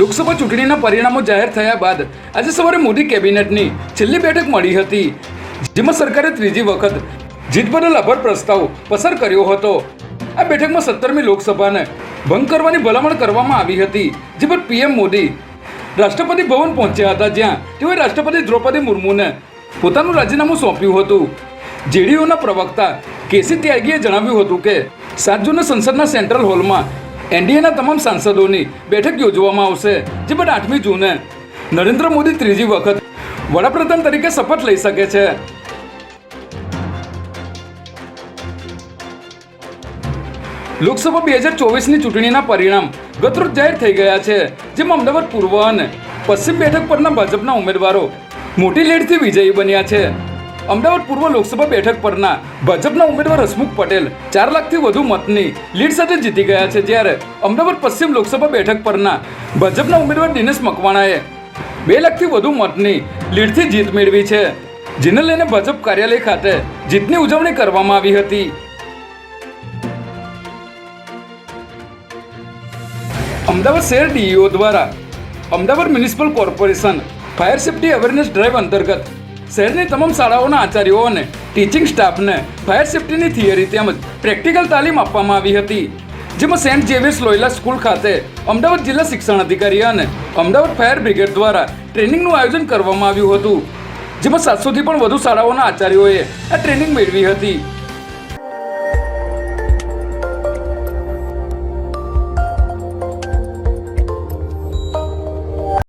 લોકસભા ચૂંટણીના પરિણામો જાહેર થયા બાદ આજે સવારે મોદી કેબિનેટની છેલ્લી બેઠક મળી હતી, જેમાં સરકારે ત્રીજી વખત જીત બદલ આભાર પ્રસ્તાવ પસાર કર્યો હતો. આ બેઠકમાં સત્તરમી લોકસભાને ભંગ કરવાની ભલામણ કરવામાં આવી હતી જે પર પીએમ મોદી રાષ્ટ્રપતિ ભવન પહોંચ્યા હતા, જ્યાં તેઓએ રાષ્ટ્રપતિ દ્રૌપદી મુર્મુને પોતાનું રાજીનામું સોંપ્યું હતું. જેડીયુના પ્રવક્તા કેસી ત્યાગીએ જણાવ્યું હતું કે, સાત જૂને સંસદના સેન્ટ્રલ હોલમાં એનડીએના તમામ સાંસદોની બેઠક યોજવામાં આવશે, જે પણ આઠમી જૂને નરેન્દ્ર મોદી ત્રીજી વખત વડાપ્રધાન તરીકે શપથ લઈ શકે છે. લોકસભા બે હજાર ચોવીસની ચૂંટણીના પરિણામ ગતરોજ જાહેર થઈ ગયા છે, જેમાં અમદાવાદ પૂર્વ અને પશ્ચિમ બેઠક પરના ભાજપના ઉમેદવારો મોટી લીડથી વિજયી બન્યા છે. અમદાવાદ પૂર્વ લોકસભા બેઠક પરના ભાજપના ઉમેદવાર હસમુખ પટેલ ચાર લાખથી વધુ મતની લીડ સાથે જીતી ગયા છે જ્યારે અમદાવાદ પશ્ચિમ લોકસભા બેઠક પરના ભાજપના ઉમેદવાર દિનેશ મકવાણાએ બે લાખથી વધુ મતની લીડથી જીત મેળવી છે, જેને લઈને ભાજપ કાર્યાલય ખાતે જીતની ઉજવણી કરવામાં આવી હતી. અમદાવાદ શહેર ડીઈઓ દ્વારા Ahmedabad municipal corporation fire safety awareness drive અંતર્ગત શહેરની તમામ શાળાઓના આચાર્યો અને ટીચિંગ સ્ટાફને ફાયર સેફ્ટીની થિયરી તેમજ પ્રેક્ટિકલ તાલીમ આપવામાં આવી હતી. જેમાં સેન્ટ ઝેવિયર્સ લોયલા સ્કૂલ ખાતે અમદાવાદ જિલ્લા શિક્ષણ અધિકારી અને અમદાવાદ ફાયર બ્રિગેડ દ્વારા ટ્રેનિંગનું આયોજન કરવામાં આવ્યું હતું. જેમાં સાતસોથી પણ વધુ શાળાઓના આચાર્યોએ આ ટ્રેનિંગ મેળવી હતી.